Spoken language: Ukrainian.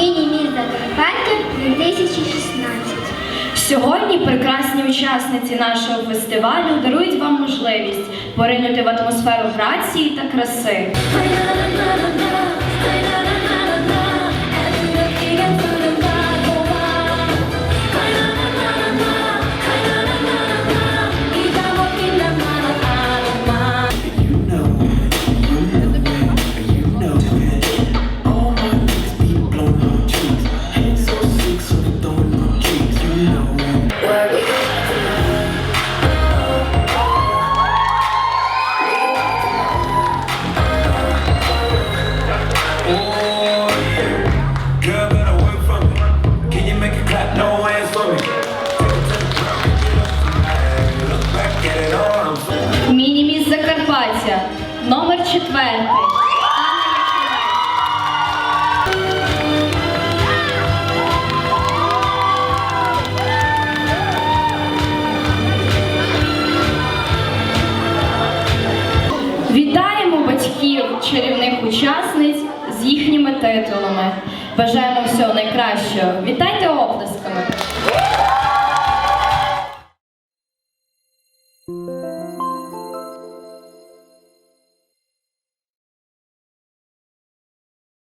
Таланту Міні-міс Закарпаття 2016. Сьогодні прекрасні учасниці нашого фестивалю дарують вам можливість поринути в атмосферу грації та краси. Закарпаття, номер четвертий. Вітаємо батьків чарівних учасниць з їхніми титулами. Бажаємо всього найкращого. Вітайте оплесками.